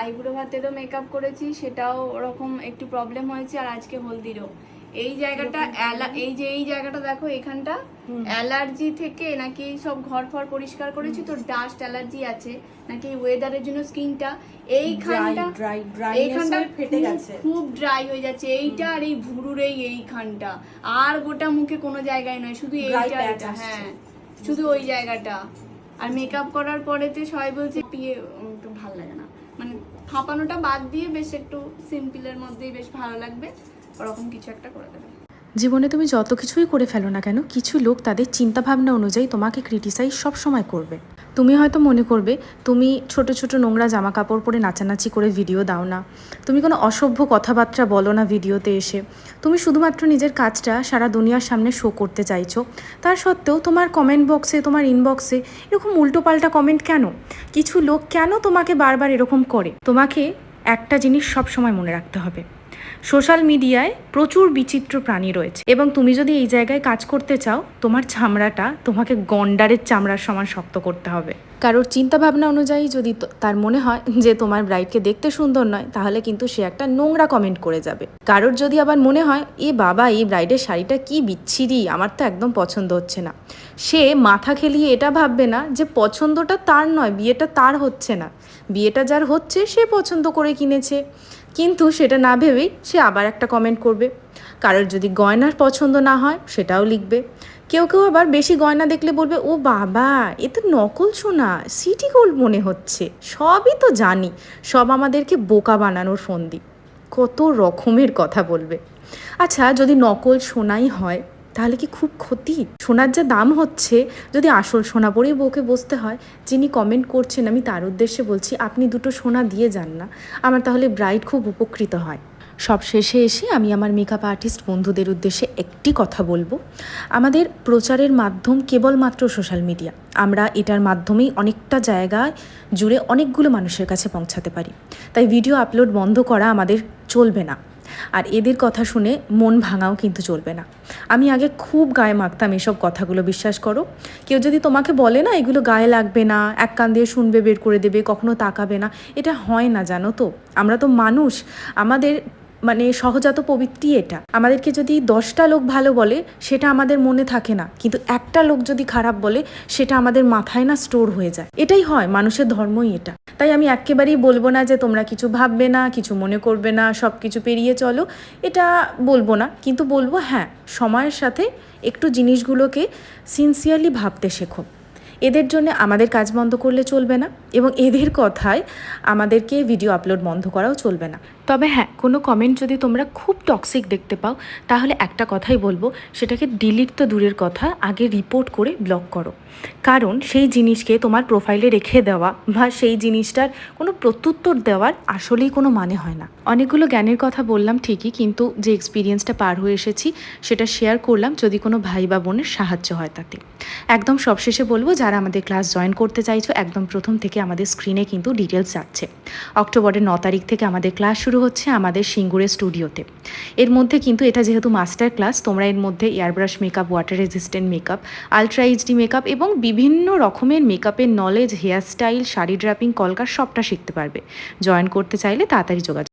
আইবুড়ো ভাতেরও মেকআপ করেছি সেটাও ওরকম একটু প্রবলেম হয়েছে আর আজকে হলদিরও। এই জায়গাটা এই যে এই জায়গাটা দেখো এখানটা অ্যালার্জি থেকে নাকি সব ঘর ফর পরিষ্কার করেছি তো ডাস্ট অ্যালার্জি আছে নাকি ওয়েদারের জন্য স্কিনটা এইখানটা এইখানটা ফেটে গেছে। খুব ড্রাই হয়ে যাচ্ছে এইটা আর এই ভুরুর এই এইখানটা। আর গোটা মুখে কোনো জায়গায় নয় শুধু এইটা। হ্যাঁ শুধু ওই জায়গাটা। আর মেকআপ করার পরেতে সবাই বলছে পিয়ে একটু ভালো লাগে না। মানে ফাঁপানোটা বাদ দিয়ে বেশ একটু সিম্পলের মধ্যেই বেশ ভালো লাগবে। ওরকম কিছু একটা করে দেবে। জীবনে তুমি যত কিছুই করে ফেলো না কেন, কিছু লোক তাদের চিন্তাভাবনা অনুযায়ী তোমাকে ক্রিটিসাইজ সব সময় করবে। তুমি হয়তো মনে করবে, তুমি ছোট ছোট নোংরা জামা কাপড় পরে নাচানাচি করে ভিডিও দাও না। তুমি কোনো অসভ্য কথাবার্তা বলো না ভিডিওতে এসে। তুমি শুধুমাত্র নিজের কাজটা সারা দুনিয়ার সামনে শো করতে চাইছো। তার সত্ত্বেও তোমার কমেন্ট বক্সে তোমার ইনবক্সে এরকম উল্টোপাল্টা কমেন্ট কেন? কিছু লোক কেন তোমাকে বারবার এরকম করে? তোমাকে একটা জিনিস সব সময় মনে রাখতে হবে। সোশ্যাল মিডিয়ায় প্রচুর বিচিত্র প্রাণী রয়েছে। এবং তুমি যদি এই জায়গায় কাজ করতে চাও, তোমার চামড়াটা তোমাকে গন্ডারের চামড়ার সমান শক্ত করতে হবে। কারোর চিন্তাভাবনা অনুযায়ী যদি তার মনে হয় যে তোমার ব্রাইডকে দেখতে সুন্দর নয়, তাহলে কিন্তু সে একটা নোংরা কমেন্ট করে যাবে। কারোর যদি আবার মনে হয়, এ বাবা, এই ব্রাইডের শাড়িটা কি বিচ্ছিরি, আমার তো একদম পছন্দ হচ্ছে না। সে মাথা খেলিয়ে এটা ভাববে না যে পছন্দটা তার নয়, বিয়েটা তার হচ্ছে না। বিয়েটা যার হচ্ছে, সে পছন্দ করে কিনেছে। কিন্তু সেটা না ভেবেই সে আবার একটা কমেন্ট করবে। কারোর যদি গয়নার পছন্দ না হয়, সেটাও লিখবে। কেউ কেউ আবার বেশি গয়না দেখলে বলবে, ও বাবা, এ তো নকল সোনা, সিটি গোল্ড মনে হচ্ছে। সবই তো জানি, সব আমাদেরকে বোকা বানানোর ফন্দি। কত রকমের কথা বলবে। আচ্ছা যদি নকল সোনাই হয় তাহলে কি খুব ক্ষতি? সোনার যা দাম হচ্ছে, যদি আসল সোনা পরেই বউকে বসতে হয়, যিনি কমেন্ট করছেন, আমি তার উদ্দেশ্যে বলছি, আপনি দুটো সোনা দিয়ে যান না। আমার তাহলে ব্রাইড খুব উপকৃত হয়। সব শেষে এসে আমি আমার মেকআপ আর্টিস্ট বন্ধুদের উদ্দেশ্যে একটি কথা বলব। আমাদের প্রচারের মাধ্যম কেবলমাত্র সোশ্যাল মিডিয়া আমরা এটার মাধ্যমেই অনেকটা জায়গায় জুড়ে অনেকগুলো মানুষের কাছে পৌঁছাতে পারি। তাই ভিডিও আপলোড বন্ধ করা আমাদের চলবে না। আর এদের কথা শুনে মন ভাঙাও কিন্তু চলবে না। আমি আগে খুব গায়ে মাখতাম এসব কথাগুলো, বিশ্বাস করো। কেউ যদি তোমাকে বলে না, এগুলো গায়ে লাগবে না, এক কান দিয়ে শুনবে, বের করে দেবে, কখনো তাকাবে না, এটা হয় না, জানো তো। আমরা তো মানুষ, আমাদের মানে সহজাত প্রবৃত্তি এটা। আমাদেরকে যদি দশটা লোক ভালো বলে, সেটা আমাদের মনে থাকে না। কিন্তু একটা লোক যদি খারাপ বলে, সেটা আমাদের মাথায় না স্টোর হয়ে যায়। এটাই হয়, মানুষের ধর্মই এটা। তাই আমি একেবারেই বলব না যে তোমরা কিছু ভাববে না, কিছু মনে করবে না সব কিছু পেরিয়ে চলো। এটা বলব না, কিন্তু বলব হ্যাঁ সময়ের সাথে একটু জিনিসগুলোকে সিনসিয়ারলি ভাবতে শেখো। এদের জন্য আমাদের কাজ বন্ধ করলে চলবে না এবং এদের কথায় আমাদেরকে ভিডিও আপলোড বন্ধ করাও চলবে না। তবে হ্যাঁ কোনো কমেন্ট যদি তোমরা খুব টক্সিক দেখতে পাও, তাহলে একটা কথাই বলব, সেটাকে ডিলিট তো দূরের কথা, আগে রিপোর্ট করে ব্লক করো। কারণ সেই জিনিসকে তোমার প্রোফাইলে রেখে দেওয়া বা সেই জিনিসটার কোনো প্রত্যুত্তর দেওয়ার আসলেই কোনো মানে হয় না। অনেকগুলো জ্ঞানের কথা বললাম ঠিকই, কিন্তু যে এক্সপিরিয়েন্সটা পার হয়ে এসেছি, সেটা শেয়ার করলাম যদি কোনো ভাই বা বোনের সাহায্য হয় তাতে। একদম সবশেষে বলব, যারা আমাদের ক্লাস জয়েন করতে চাইছো, একদম প্রথম থেকে আমাদের স্ক্রিনে কিন্তু ডিটেলস যাচ্ছে। অক্টোবরের ন তারিখ থেকে আমাদের ক্লাস শুরু হচ্ছে আমাদের সিঙ্গুরের স্টুডিওতে এর মধ্যে কিন্তু এটা যেহেতু মাস্টার ক্লাস তোমরা এর মধ্যে airbrush makeup water resistant makeup ultra HD makeup এবং বিভিন্ন রকমের মেকআপের knowledge hair style sari draping কলকার সবটা শিখতে পারবে। জয়েন করতে চাইলে তাড়াতাড়ি যোগাযোগ